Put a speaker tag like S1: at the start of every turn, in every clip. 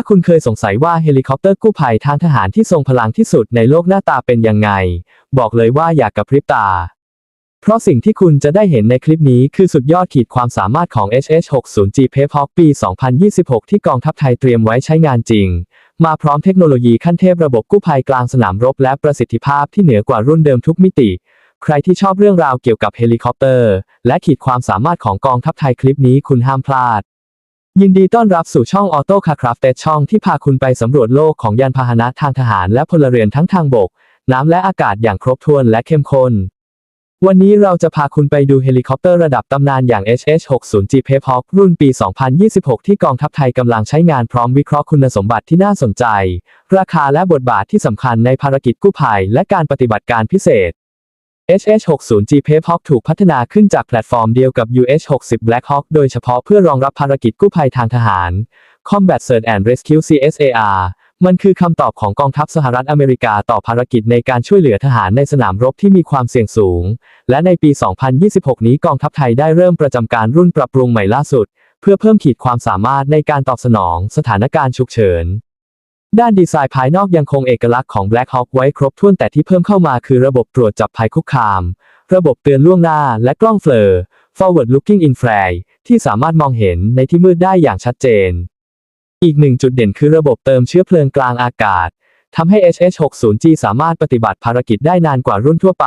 S1: าคุณเคยสงสัยว่าเฮลิคอปเตอร์กู้ภัยทางทหารที่ทรงพลังที่สุดในโลกหน้าตาเป็นยังไง บอกเลยว่าอยากกับพริบตา เพราะสิ่งที่คุณจะได้เห็นในคลิปนี้คือสุดยอดขีดความสามารถของ HH-60G p a p Hawk ปี 2026 ที่กองทัพไทยเตรียมไว้ใช้งานจริง มาพร้อมเทคโนโลยีขั้นเทพระบบกู้ภัยกลางสนามรบและประสิทธิภาพที่เหนือกว่ารุ่นเดิมทุกมิติ ใครที่ชอบเรื่องราวเกี่ยวกับเฮลิคอปเตอร์ และขีดความสามารถของกองทัพไทยคลิปนี้คุณห้ามพลาด ยินดีต้อนรับสู่ช่อง Auto Car Crafted ช่องที่พาคุณไปสำรวจโลกของยานพาหนะทางทหารและพลเรือนทั้งทางบก น้ำและอากาศอย่างครบถ้วนและเข้มข้น วันนี้เราจะพาคุณไปดูเฮลิคอปเตอร์ระดับตำนานอย่าง HH-60G p a p Hawk รุ่นปี 2026 ที่กองทัพไทยกำลังใช้งานพร้อมวิเคราะห์คุณสมบัติที่น่าสนใจ ราคาและบทบาทที่สำคัญในภารกิจกู้ภัยและการปฏิบัติการพิเศษ HH-60G p a p Hawk ถูกพัฒนาขึ้นจากแพลตฟอร์มเดียวกับ US-60 Black Hawk โดยเฉพาะเพื่อรองรับภารกิจกู้ภัยทางทหาร Combat Search and Rescue CSAR มันคือคำตอบของกองทัพสหรัฐอเมริกาต่อภารกิจในการช่วยเหลือทหารในสนามรบที่มีความเสี่ยงสูง และในปี 2026 นี้กองทัพไทยได้เริ่มประจำการรุ่นปรับปรุงใหม่ล่าสุด เพื่อเพิ่มขีดความสามารถในการตอบสนองสถานการณ์ฉุกเฉิน ด้านดีไซน์ภายนอกยังคงเอกลักษณ์ของ Black Hawk ไว้ครบถ้วนแต่ที่เพิ่มเข้ามาคือระบบตรวจจับภัยคุกคาม ระบบเตือนล่วงหน้าและกล้องเฟลอร์ Forward Looking Infrared ที่สามารถมองเห็นในที่มืดได้อย่างชัดเจน อีกหนึ่งจุดเด่นคือระบบเติมเชื้อเพลิงกลางอากาศทำให้ HH-60G สามารถปฏิบัติภารกิจได้นานกว่ารุ่นทั่วไป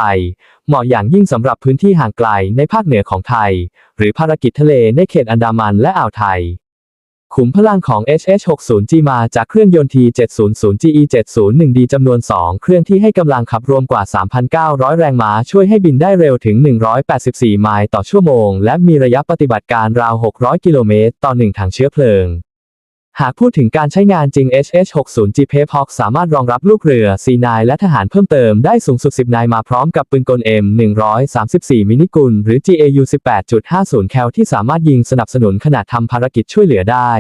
S1: เหมาะอย่างยิ่งสำหรับพื้นที่ห่างไกลในภาคเหนือของไทย หรือภารกิจทะเลในเขตอันดามันและอ่าวไทย ขุมพลังของ HH-60G มาจากเครื่องยนต์ T700GE701D จำนวน 2 เครื่องที่ให้กำลังขับรวมกว่า 3,900 แรงม้าช่วยให้บินได้เร็วถึง 184 ไมล์ต่อชั่วโมง และมีระยะปฏิบัติการราว 600 กิโลเมตร ต่อ 1 ถังเชื้อเพลิง หากพูดถึงการใช้งานจริง HH-60G p a p Hawk สามารถรองรับลูกเรือ C9 และทหารเพิ่มเติมได้สูงสุด 10 นายมาพร้อมกับปืนกล M134 มินิกุล หรือ GAU 18.50 แคลที่สามารถยิงสนับสนุนขณะทำภารกิจช่วยเหลือได้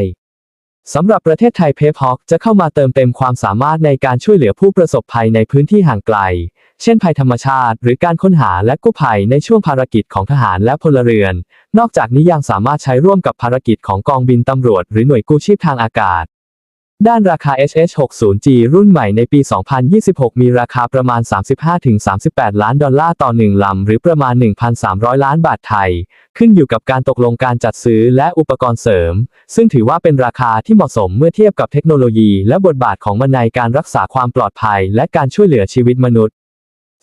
S1: สำหรับประเทศไทยเพปฮอกจะเข้ามาเติมเต็มความสามารถในการช่วยเหลือผู้ประสบภัยในพื้นที่ห่างไกล เช่นภัยธรรมชาติ หรือการค้นหาและกู้ภัยในช่วงภารกิจของทหารและพลเรือน นอกจากนี้ยังสามารถใช้ร่วมกับภารกิจของกองบินตำรวจ หรือหน่วยกู้ชีพทางอากาศ ด้านราคา HH-60G รุ่นใหม่ในปี 2026 มีราคาประมาณ 35-38 ล้านดอลลาร์ต่อ 1 ลำ หรือประมาณ 1,300 ล้านบาทไทย ขึ้นอยู่กับการตกลงการจัดซื้อและอุปกรณ์เสริม ซึ่งถือว่าเป็นราคาที่เหมาะสมเมื่อเทียบกับเทคโนโลยี และบทบาทของมันในการรักษาความปลอดภัย และการช่วยเหลือชีวิตมนุษย์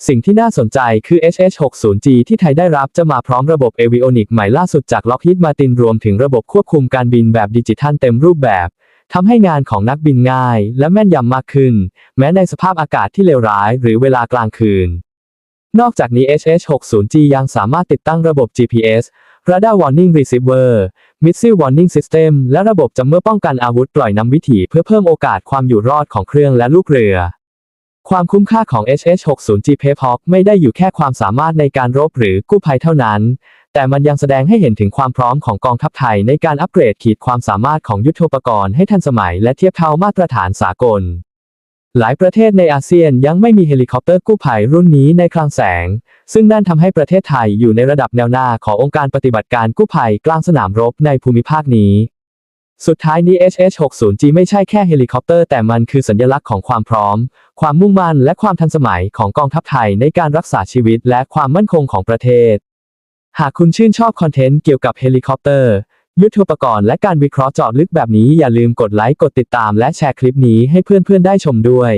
S1: สิ่งที่น่าสนใจคือ HH-60G ที่ไทยได้รับจะมาพร้อมระบบ Avionic ใหม่ล่าสุดจาก Lockheed Martin รวมถึงระบบควบคุมการบินแบบดิจิทัลเต็มรูปแบบทำให้งานของนักบินง่าย และแม่นยำมากขึ้น แม้ในสภาพอากาศที่เลวร้าย หรือเวลากลางคืน นอกจากนี้ HH-60G ยังสามารถติดตั้งระบบ GPS Radar Warning Receiver Missile Warning System และระบบจำเมื่อป้องกันอาวุธปล่อยนำวิถีเพื่อเพิ่มโอกาสความอยู่รอดของเครื่องและลูกเรือ ความคุ้มค่าของ HH-60G p a p Hawk ไม่ได้อยู่แค่ความสามารถในการรบหรือกู้ภัยเท่านั้น แต่มันยังแสดงให้เห็นถึงความพร้อมของกองทัพไทยในการอัปเกรดขีดความสามารถของยุทโธปกรณ์ให้ทันสมัยและเทียบเท่ามาตรฐานสากล หลายประเทศในอาเซียนยังไม่มีเฮลิคอปเตอร์กู้ภัยรุ่นนี้ในคลังแสง ซึ่งนั่นทำให้ประเทศไทยอยู่ในระดับแนวหน้าขององค์การปฏิบัติการกู้ภัยกลางสนามรบในภูมิภาคนี้ สุดท้ายนี้ HH-60G ไม่ใช่แค่เฮลิคอปเตอร์แต่มันคือสัญลักษณ์ของความพร้อม ความมุ่งมั่นและความทันสมัยของกองทัพไทยในการรักษาชีวิตและความมั่นคงของประเทศ หากคุณชื่นชอบคอนเทนต์เกี่ยวกับเฮลิคอปเตอร์ ยุทธปกรณ์และการวิเคราะห์เจาะลึกแบบนี้อย่าลืมกดไลค์กดติดตามและแชร์คลิปนี้ให้เพื่อนๆได้ชมด้วย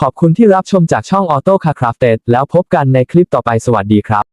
S1: ขอบคุณที่รับชมจากช่อง Auto Car Crafted แล้วพบกันในคลิปต่อไปสวัสดีครับ